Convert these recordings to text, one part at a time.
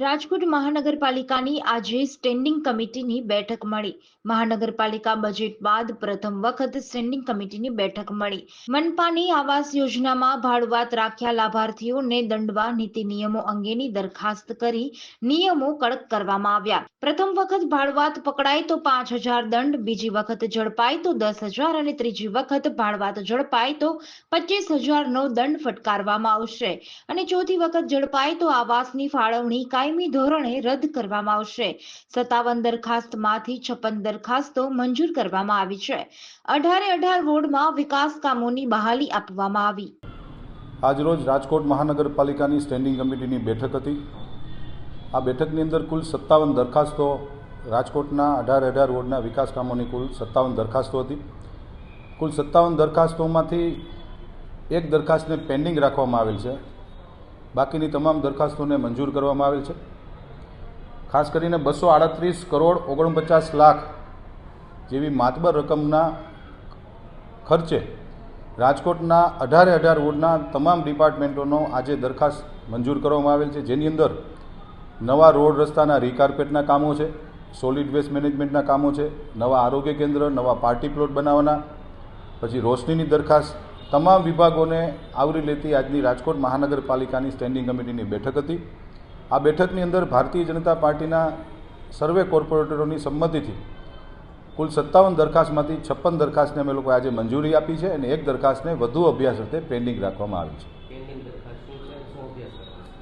રાજકોટ મહાનગરપાલિકાની આજે સ્ટેન્ડિંગ કમિટીની બેઠક મળી. મહાનગરપાલિકા બજેટ બાદ પ્રથમ વખત સ્ટેન્ડિંગ કમિટીની બેઠક મળી. મનપાની આવાસ યોજનામાં ભાડુઆત રાખ્યા લાભાર્થીઓને દંડવા નીતિ નિયમો અંગેની દરખાસ્ત કરી નિયમો કડક કરવામાં આવ્યા. પ્રથમ વખત ભાડુઆત પકડાય તો પાંચ હજાર દંડ, બીજી વખત ઝડપાય તો દસ હજાર અને ત્રીજી વખત ભાડુઆત ઝડપાય તો પચીસ હજારનો દંડ ફટકારવામાં આવશે. અને ચોથી વખત ઝડપાય તો આવાસની ફાળવણી કાયમી ધોરણે રદ કરવામાં આવશે. સત્તાવન દરખાસ્તમાંથી છપ્પન દરખાસ્તો મંજૂર કરવામાં આવી છે. અઢારે અઢાર વોર્ડમાં વિકાસ કામોની બહાલી આપવામાં આવી. આજરોજ રાજકોટ મહાનગરપાલિકાની સ્ટેન્ડિંગ કમિટીની બેઠક હતી. આ બેઠકની અંદર કુલ સત્તાવન દરખાસ્તો રાજકોટના અઢાર અઢાર વોર્ડના વિકાસ કામોની કુલ સત્તાવન દરખાસ્તો હતી. કુલ સત્તાવન દરખાસ્તોમાંથી એક દરખાસ્તને પેન્ડિંગ રાખવામાં આવેલ છે. બાકીની તમામ દરખાસ્તોને મંજૂર કરવામાં આવેલ છે. ખાસ કરીને બસો આડત્રીસ કરોડ ઓગણપચાસ લાખ જેવી માતબર રકમના ખર્ચે રાજકોટના અઢારે અઢાર વોર્ડના તમામ ડિપાર્ટમેન્ટોનો આજે દરખાસ્ત મંજૂર કરવામાં આવેલ છે. જેની અંદર નવા રોડ રસ્તાના રીકાર્પેટના કામો છે, સોલિડ વેસ્ટ મેનેજમેન્ટના કામો છે, નવા આરોગ્ય કેન્દ્ર, નવા પાર્ટી પ્લોટ બનાવવાના, પછી રોશનીની દરખાસ્ત તમામ વિભાગોને આવરી લેતી આજની રાજકોટ મહાનગરપાલિકાની સ્ટેન્ડિંગ કમિટીની બેઠક હતી. આ બેઠકની અંદર ભારતીય જનતા પાર્ટીના સર્વે કોર્પોરેટરોની સંમતિથી કુલ સત્તાવન દરખાસ્તમાંથી છપ્પન દરખાસ્તને અમે લોકો આજે મંજૂરી આપી છે અને એક દરખાસ્તને વધુ અભ્યાસ અર્થે પેન્ડિંગ રાખવામાં આવી છે?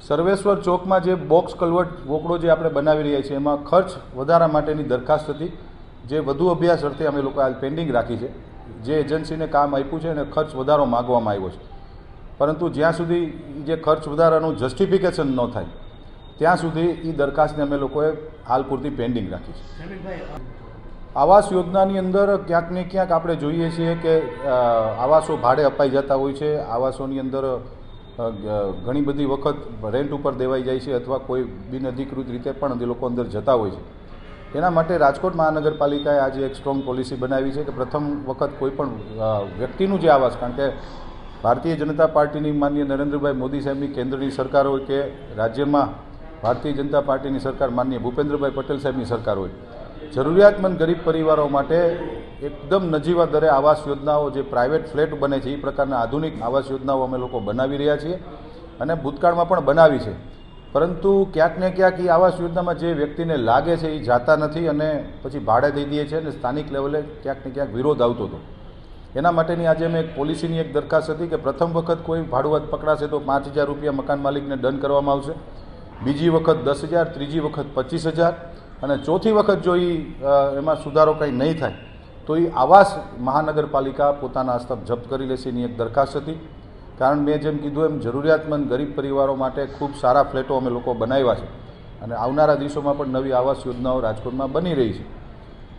સર્વેશ્વર ચોકમાં જે બોક્સ કલવટ વોકડો જે આપણે બનાવી રહ્યા છીએ એમાં ખર્ચ વધારા માટેની દરખાસ્ત હતી. જે વધુ અભ્યાસ અર્થે અમે લોકો આજ પેન્ડિંગ રાખી છે. જે એજન્સીને કામ આપ્યું છે એને ખર્ચ વધારો માગવામાં આવ્યો છે. પરંતુ જ્યાં સુધી જે ખર્ચ વધારાનું જસ્ટિફિકેશન ન થાય, ત્યાં સુધી એ દરખાસ્તને અમે લોકોએ હાલ પૂરતી પેન્ડિંગ રાખી છે. આવાસ યોજનાની અંદર ક્યાંક ને ક્યાંક આપણે જોઈએ છીએ કે આવાસો ભાડે અપાઈ જતા હોય છે. આવાસોની અંદર ઘણી બધી વખત રેન્ટ ઉપર દેવાઈ જાય છે અથવા કોઈ બિનઅધિકૃત રીતે પણ તે લોકો અંદર જતા હોય છે. એના માટે રાજકોટ મહાનગરપાલિકાએ આજે એક સ્ટ્રોંગ પોલિસી બનાવી છે કે પ્રથમ વખત કોઈ પણ વ્યક્તિનું જે આવાસ, કારણ કે ભારતીય જનતા પાર્ટીની માનનીય નરેન્દ્રભાઈ મોદી સાહેબની કેન્દ્રની સરકાર હોય કે રાજ્યમાં ભારતીય જનતા પાર્ટીની સરકાર માનનીય ભૂપેન્દ્રભાઈ પટેલ સાહેબની સરકાર હોય, જરૂરિયાતમંદ ગરીબ પરિવારો માટે એકદમ નજીવા દરે આવાસ યોજનાઓ જે પ્રાઇવેટ ફ્લેટ બને છે, એ પ્રકારના આધુનિક આવાસ યોજનાઓ અમે લોકો બનાવી રહ્યા છીએ અને ભૂતકાળમાં પણ બનાવી છે. પરંતુ ક્યાંક ને ક્યાંક એ આવાસ યોજનામાં જે વ્યક્તિને લાગે છે એ જાતા નથી અને પછી ભાડે દઈ દે છે અને સ્થાનિક લેવલે ક્યાંક ને ક્યાંક વિરોધ આવતો હતો. એના માટેની આજે મેં એક પોલિસીની એક દરખાસ્ત હતી કે પ્રથમ વખત કોઈ ભાડુઆત પકડાશે તો પાંચ હજાર રૂપિયા મકાન માલિકને દંડ કરવામાં આવશે. બીજી વખત દસ હજાર, ત્રીજી વખત પચીસ હજાર અને ચોથી વખત જો એ એમાં સુધારો કંઈ નહીં થાય, તો એ આવાસ મહાનગરપાલિકા પોતાના હસ્તક જપ્ત કરી લેશે એની એક દરખાસ્ત હતી. કારણ મેં જેમ કીધું એમ જરૂરિયાતમંદ ગરીબ પરિવારો માટે ખૂબ સારા ફ્લેટો અમે લોકો બનાવ્યા છે. અને આવનારા દિવસોમાં પણ નવી આવાસ યોજનાઓ રાજકોટમાં બની રહી છે.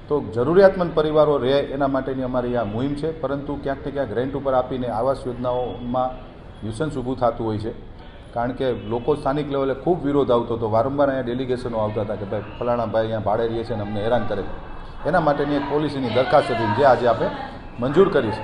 તો જરૂરિયાતમંદ પરિવારો રહે એના માટેની અમારી આ મુહિમ છે, પરંતુ ક્યાંક ને ક્યાંક રેન્ટ ઉપર આપીને આવાસ યોજનાઓમાં ન્યુસન્સ ઊભું થતું હોય છે. કારણ કે લોકો સ્થાનિક લેવલે ખૂબ વિરોધ આવતો હતો. વારંવાર અહીંયા ડેલિગેશનો આવતા હતા કે ભાઈ, ફલાણા ભાઈ અહીંયા ભાડે રહીએ છે અને અમને હેરાન કરે એના માટેની એક પોલિસીની દરખાસ્ત હતી જે આજે આપણે મંજૂર કરી છે.